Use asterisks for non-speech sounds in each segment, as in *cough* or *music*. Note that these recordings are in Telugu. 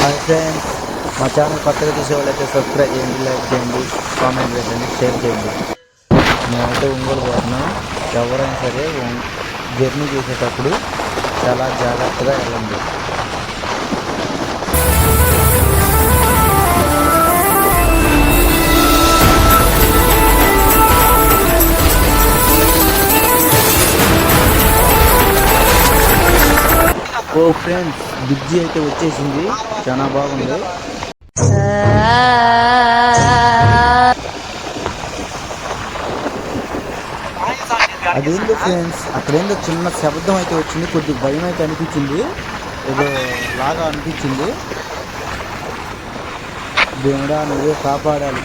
హాయ్ ఫ్రెండ్స్ మా ఛానల్ కొత్తగా చూసే వాళ్ళైతే సబ్స్క్రైబ్ చేయండి లైక్ చేయండి కామెంట్ పెట్టండి షేర్ చేయండి. మేమైతే ఒంగోలు పోతున్నాం. ఎవరైనా సరే జర్నీ చేసేటప్పుడు చాలా జాగ్రత్తగా వెళ్ళండి. ఓ ఫ్రెండ్స్ బిజ్జి అయితే వచ్చేసింది. చాలా బాగుంది. అదేందో ఫ్రెండ్స్ అక్కడేందో చిన్న శబ్దం అయితే వచ్చింది. కొద్దిగా భయం అయితే అనిపించింది. ఏదో లాగా అనిపించింది. దేవుడా నువ్వే కాపాడాలి.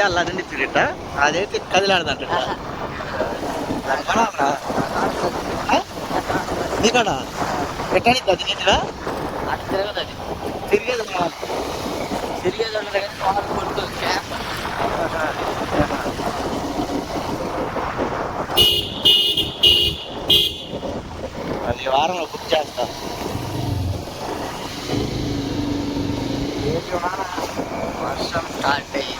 అదే అల్లదండి తిరిగిట అదైతే కదిలాడదంట నీకడా? పెట్టాలి అది నీటిరా అటు తిరగదు అది. తిరిగేది తిరిగేది ఉండదు కానీ వాటర్ కొట్టు చేప. అది వారంలో బుక్ చేస్తా. వర్షం స్టార్ట్ అయ్యింది.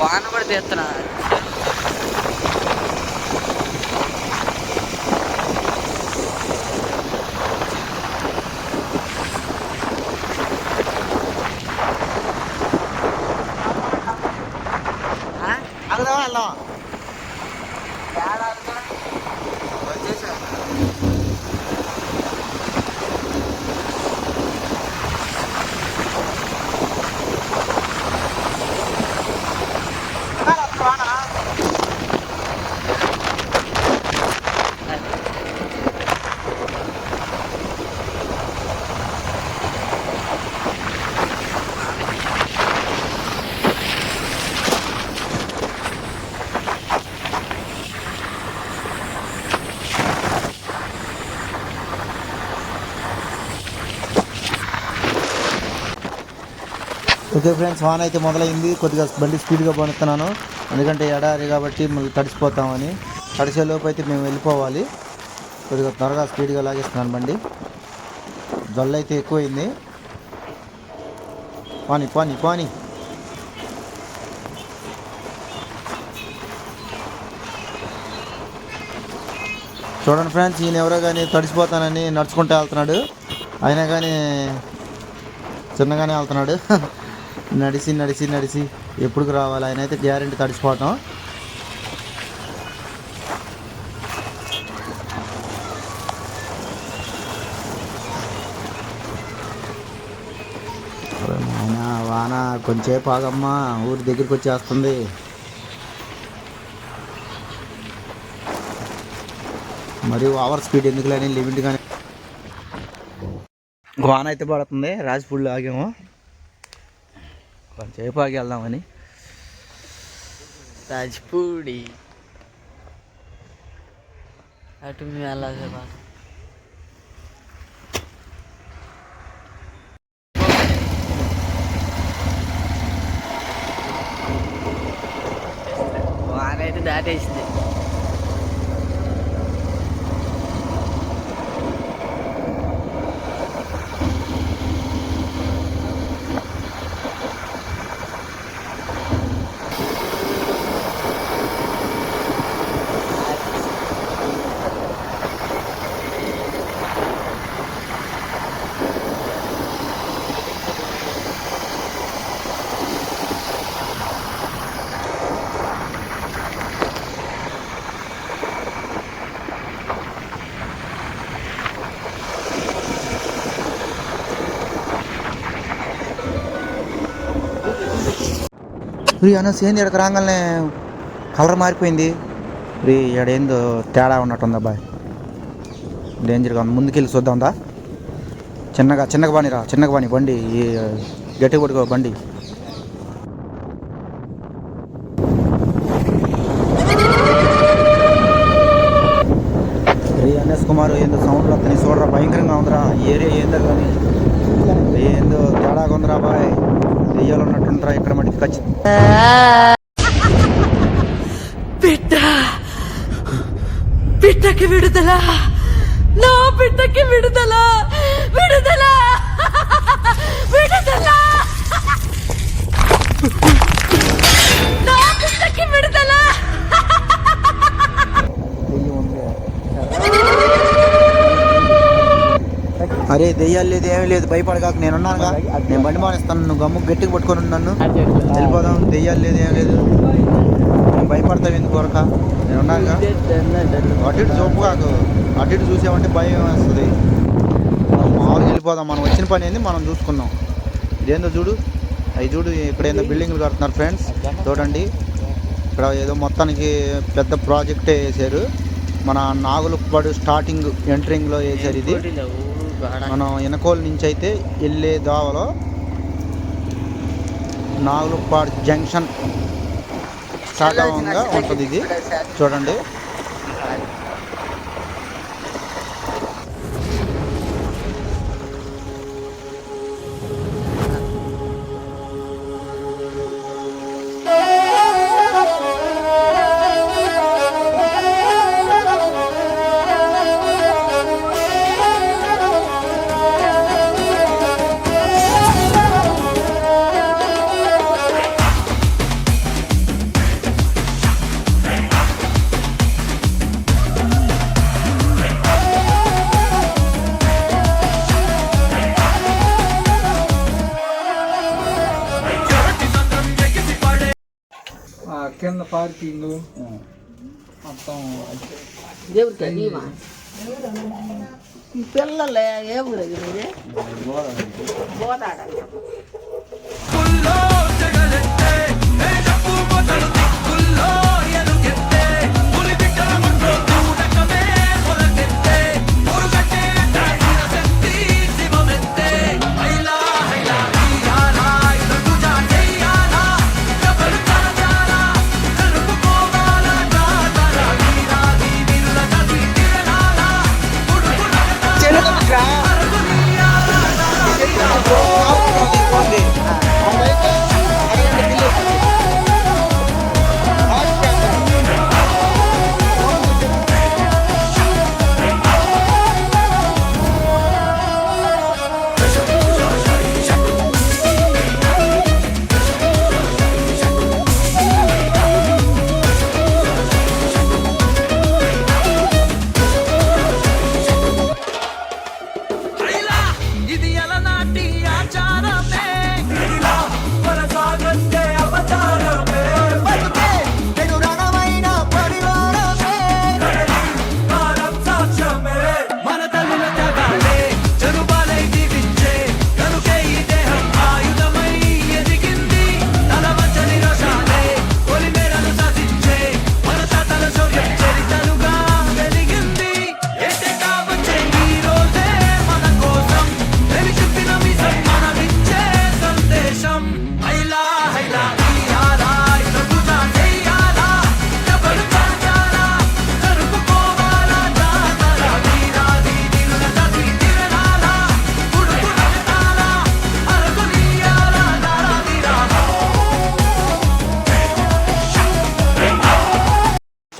వాన పడితే ఎత్తున్నా ఓకే ఫ్రెండ్స్ వాన్ అయితే మొదలైంది. కొద్దిగా బండి స్పీడ్గా పడుతున్నాను. ఎందుకంటే ఎడారి కాబట్టి మళ్ళీ తడిసిపోతామని. తడిసేలోపు అయితే మేము వెళ్ళిపోవాలి. కొద్దిగా త్వరగా స్పీడ్గా లాగేస్తున్నాను బండి. జొల్ల అయితే ఎక్కువైంది. పాని పాని పాని. చూడండి ఫ్రెండ్స్ ఈయన ఎవరో కానీ తడిసిపోతానని నడుచుకుంటూ వెళ్తున్నాడు. అయినా కానీ చిన్నగానే వెళ్తున్నాడు. *laughs* నడిచి నడిచి నడిచి ఎప్పుడుకు రావాలి? ఆయన అయితే గ్యారెంటీ తడిచిపోవటం ఆయన వాన కొంచెంసేపు ఆగమ్మా. ఊరి దగ్గరికి వచ్చేస్తుంది. మరి ఓవర్ స్పీడ్ ఎందుకు లేని లిమిట్ కానీ. వాన అయితే పడుతుంది. రాజపూడిలో ఆగాము. ఆగి వెళ్దామని రాజ్పూడి అటు మేము వెళ్ళాలి బాగా. వానైతే దాటేసింది. రీ అనౌన్స్ ఏంది ఇక్కడికి రాగానే కలర్ మారిపోయింది. రీ ఏందో తేడా ఉన్నట్టుంది అబ్బాయి డేంజర్గా ఉంది. ముందుకెళ్ళి చూద్దాం దా. చిన్నగా చిన్నగా బానిరా చిన్నగా బాని బండి ఈ గట్టి కొట్టుకో బండి. దెయ్యాలు ఉన్నట్టుంటారా ఇక్కడ మటుకు ఖచ్చితంగా బిడ్డ! బిడ్డకి విడుదల! నా బిడ్డకి విడుదల! విడుదల! అరే దెయ్యాలు లేదు ఏమీ లేదు భయపడగాక నేను ఉన్నానుగా నేను బండి మానేస్తాను నువ్వు గమ్ము గట్టిగా పట్టుకొని ఉన్నాను వెళ్ళిపోదాం దెయ్యాలు లేదు ఏం లేదు. నేను భయపడతావు ఎందుకు కొరక? నేను ఉన్నానుగా అటు ఇటు చూపు కాకు. అటు ఇటు చూసామంటే భయం వేస్తుంది. మామూలుగా వెళ్ళిపోదాం. మనం వచ్చిన పని ఏంది? మనం చూసుకుందాం. ఇదేందో చూడు. అవి చూడు ఇక్కడ ఏందో బిల్డింగ్లు కడుతున్నారు ఫ్రెండ్స్. చూడండి. ఇక్కడ ఏదో మొత్తానికి పెద్ద ప్రాజెక్టే వేసారు. మన నాగులపాడు స్టార్టింగ్ ఎంట్రింగ్లో వేసారు ఇది. మనం ఎనకోల్ నుంచి అయితే వెళ్ళే దావలో నాగులపాడు జంక్షన్ సాగవంగా ఉంటుంది ఇది. చూడండి. కింద పార్కింగ్. మొత్తం పిల్లలే ఏ ఊరు మీది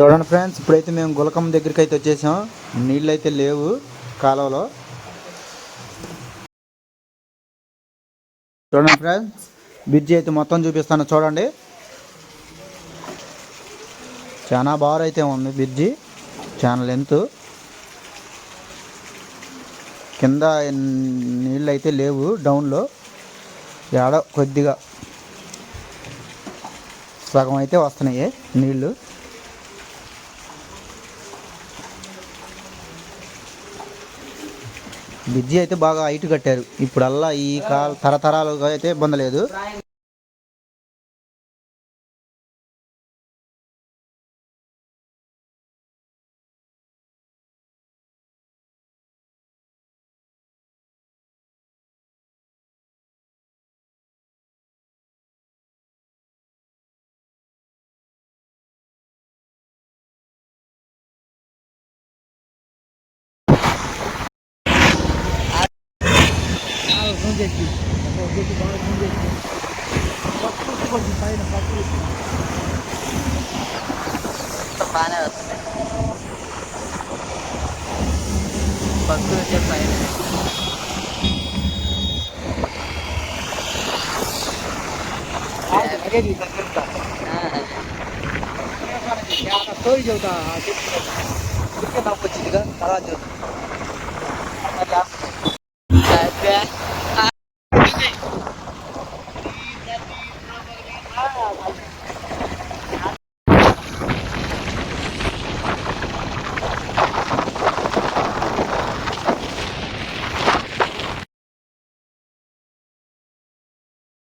చూడండి ఫ్రెండ్స్ ఇప్పుడైతే మేము గులకం దగ్గరికి అయితే వచ్చేసాం. నీళ్ళు అయితే లేవు కాలువలో. చూడండి ఫ్రెండ్స్ బ్రిడ్జి అయితే మొత్తం చూపిస్తాను చూడండి. చాలా బాగా అయితే ఉంది బ్రిడ్జి చాలా లెంత్. కింద నీళ్ళు అయితే లేవు డౌన్లో. ఏడ కొద్దిగా సగం అయితే వస్తున్నాయి నీళ్ళు. బ్రిడ్జి అయితే బాగా హైట్ కట్టారు. ఇప్పుడల్లా ఈ కాల తరతరాలుగా అయితే ఇబ్బంది లేదు. బాగానే వస్తుంది భక్తులు వచ్చే పైన స్టోరీ చెబుతా వచ్చిందిగా తర్వాత